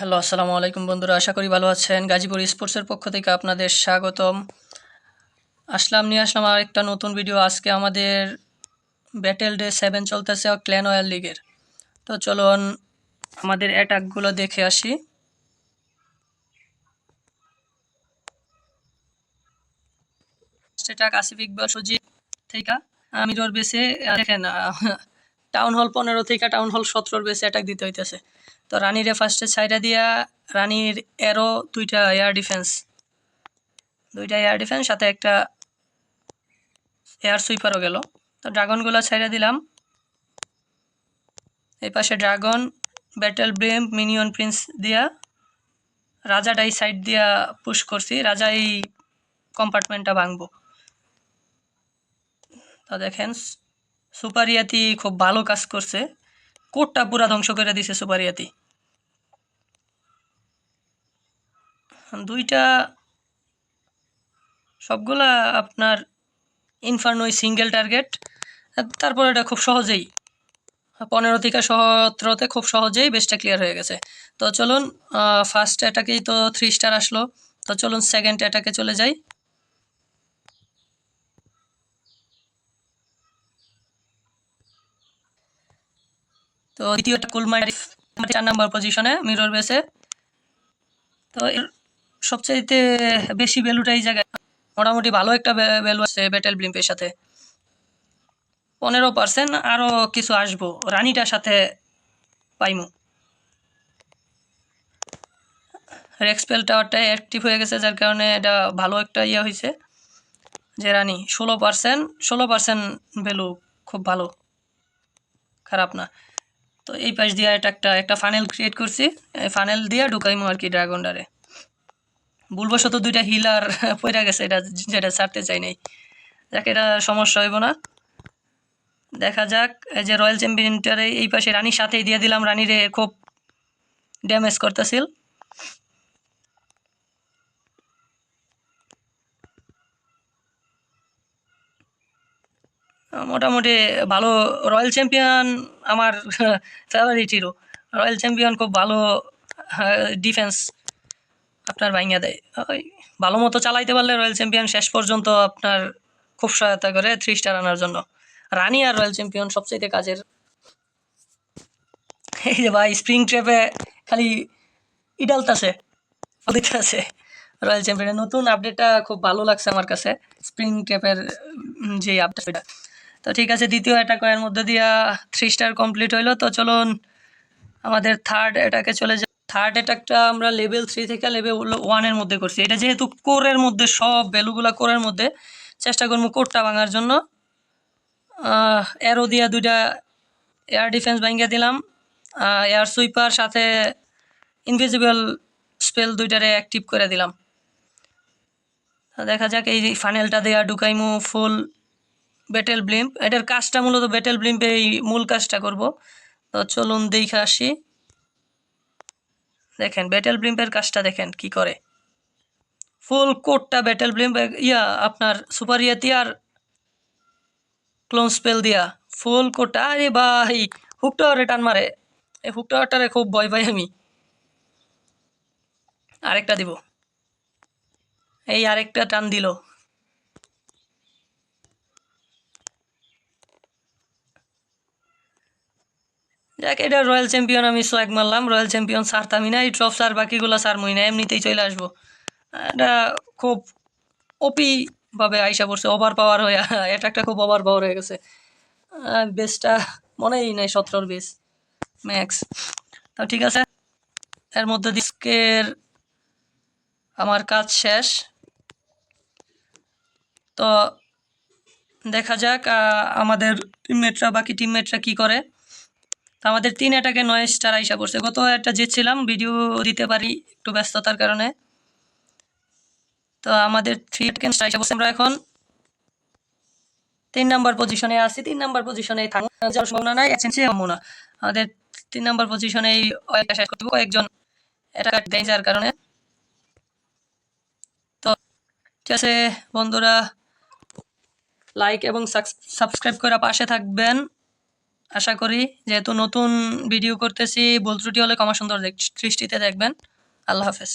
Hello, আসসালামু আলাইকুম বন্ধুরা, আশা করি ভালো আছেন। গাজীপুর স্পোর্টসের পক্ষ থেকে আপনাদের স্বাগতম। আসলাম, নিয়ে আসলাম আর একটা নতুন ভিডিও আজকে আমাদের ব্যাটেল ডে সেভেন চলতেছে ক্ল্যান অয়েল লিগের তো চলুন, আমাদের অ্যাটাকগুলো দেখে আসি। অ্যাটাক আসিফ ইকবাল সুজিত থেকে মিরর বেসে দেখেন টাউন হল পনেরো থেকে টাউন হল সতেরোর বেশি অ্যাটাক দিতে হইতেছে। তো রানিরে ফার্স্টে সাইডা দিয়া রানির এরো দুইটা এয়ার ডিফেন্স দুইটা এয়ার ডিফেন্স সাথে একটা এয়ার সুইপারও গেল। তো ড্রাগনগুলো ছাইড়া দিলাম। এই পাশে dragon battle ram minion prince দিয়া রাজাটা এই সাইড দিয়া পুশ করছি। রাজা এই কম্পার্টমেন্টটা ভাঙবো। তো দেখেন সুপারিয়াতি খুব ভালো কাজ করছে। কোটটা পুরা ধ্বংস করে দিছে সুপারিয়াতি। দুইটা সবগুলা আপনার ইনফার্নোই সিঙ্গেল টার্গেট তারপর এটা খুব সহজেই, পনেরো থেকে সতেরোতে খুব সহজেই বেসটা ক্লিয়ার হয়ে গেছে। তো চলুন ফার্স্ট অ্যাটাকেই তো থ্রি স্টার আসলো। তো চলুন সেকেন্ড অ্যাটাকে চলে যাই। তো দ্বিতীয়টা কুলমারি চার নাম্বার পজিশনে মিরর বেসে তো এর সবচাইতে বেশি ভ্যালুটা এই জায়গায়। মোটামুটি ভালো একটা ভ্যালু আছে ব্যাটেল ব্লিম্পের সাথে। পনেরো পার্সেন্ট আরও কিছু আসব। রানিটার সাথে পাইমু। রেক্সপেল টাওয়ারটা অ্যাক্টিভ হয়ে গেছে, যার কারণে এটা ভালো একটা ইয়ে হয়েছে যে রানি, ষোলো পার্সেন্ট ষোলো পার্সেন্ট ভ্যালু খুব ভালো। খারাপ না। তো এই পাশ দিয়ে এটা একটা একটা ফানেল ক্রিয়েট করছি। ফানেল দিয়ে ঢুকাইমু আর কি ড্রাগনডারে ভুলবশত দুইটা হিলার পড়ে গেছে, এটা যেটা ছাড়তে চাই নাই। যাক, এটা সমস্যা হইব না। দেখা যাক, এই যে রয়্যাল চ্যাম্পিয়নটারে এই পাশে রানীর সাথেই দিয়ে দিলাম, রানীরে খুব ড্যামেজ করতেছিল। মোটামুটি ভালো রয়্যাল চ্যাম্পিয়ন আমার ফেভারিট হিরো। রয়্যাল চ্যাম্পিয়ন খুব ভালো ডিফেন্স আপনার ভাইঙ্গা দেয়। ওই ভালো মতো চালাইতে পারলে রয়্যাল চ্যাম্পিয়ন শেষ পর্যন্ত আপনার খুব সহায়তা করে থ্রি স্টার আনার জন্য। রানি আর রয়্যাল চ্যাম্পিয়ন সবচাইতে কাজের। এই যে ভাই স্প্রিং ট্রেপে খালি ইডালতাছে আছে রয়্যাল চ্যাম্পিয়নের। নতুন আপডেটটা খুব ভালো লাগছে আমার কাছে স্প্রিং ট্রেপের যে আপডেটটা তো ঠিক আছে, দ্বিতীয় অ্যাটাকের মধ্যে দিয়া থ্রি স্টার কমপ্লিট হইল। তো চলুন, আমাদের থার্ড অ্যাটাকে চলে যাই। থার্ড অ্যাটাকটা আমরা লেভেল থ্রি থেকে লেভেল ওয়ানের মধ্যে করছি। এটা যেহেতু কোরের মধ্যে, সব ভ্যালুগুলা কোরের মধ্যে, চেষ্টা করব কোরটা ভাঙার জন্য। এরো দিয়া দুইটা এয়ার ডিফেন্স ভাঙ্গিয়ে দিলাম। এয়ার সুইপার সাথে ইনভিজিবল স্পেল দুইটারে অ্যাক্টিভ করে দিলাম। দেখা যাক, এই ফানেলটা দেওয়া ঢুকাইমু ফুল ব্যাটেল ব্লিম্প এটার কাজটা মূলত ব্যাটেল ব্লিম্পে এই মূল কাজটা করব। তো চলুন দেখে আসি। দেখেন ব্যাটেল ব্লিম্পের কাজটা দেখেন কি করে। ফুল কোটটা ব্যাটেল ব্লিম্প ইয়া, আপনার সুপার ইয়াতি আর ক্লোন স্পেল দিয়া। ফুল কোটটা আরে ভাই হুক টাওয়ারে টান মারে। এই হুক খুব ভয় পাই আমি। আরেকটা দিব। এই আরেকটা টান দিল। যাক, এটা রয়্যাল চ্যাম্পিয়ন আমি সোয়াগ মারলাম। রয়্যাল চ্যাম্পিয়ন সারতামই না এই ট্রফ সার বাকিগুলো সারমই না, এমনিতেই চলে আসব। এটা খুব ওপি ভাবে আইসা পড়ছে ওভার পাওয়ার হয়ে, এটা একটা খুব ওভার পাওয়ার হয়ে গেছে। বেসটা মনেই নাই সতেরোর বেস ম্যাক্স তো ঠিক আছে, এর মধ্যে ডিস্কের আমার কাজ শেষ। তো দেখা যাক আমাদের টিমমেটরা বাকি টিমমেটরা কি করে। তো আমাদের তিন অ্যাটাকে নয় স্টার আইসা পড়ছে। গত একটা জিতছিলাম ভিডিও দিতে পারি একটু ব্যস্ততার কারণে। তো আমাদের থ্রি আইসা পড়ছে। আমরা এখন তিন নাম্বার পজিশনে আছি। তিন নাম্বার পজিশনে যাওয়ার নাই আমাদের তিন নাম্বার পজিশনে শেষ কয়েকজন এটা দেয় যার কারণে। তো ঠিক আছে বন্ধুরা লাইক এবং সাবস্ক্রাইব করে পাশে থাকবেন। আশা করি যেহেতু নতুন ভিডিও করতেছি, ভুল ত্রুটি হলে ক্ষমা সুন্দর দৃষ্টিতে দেখবেন। আল্লাহ হাফেজ।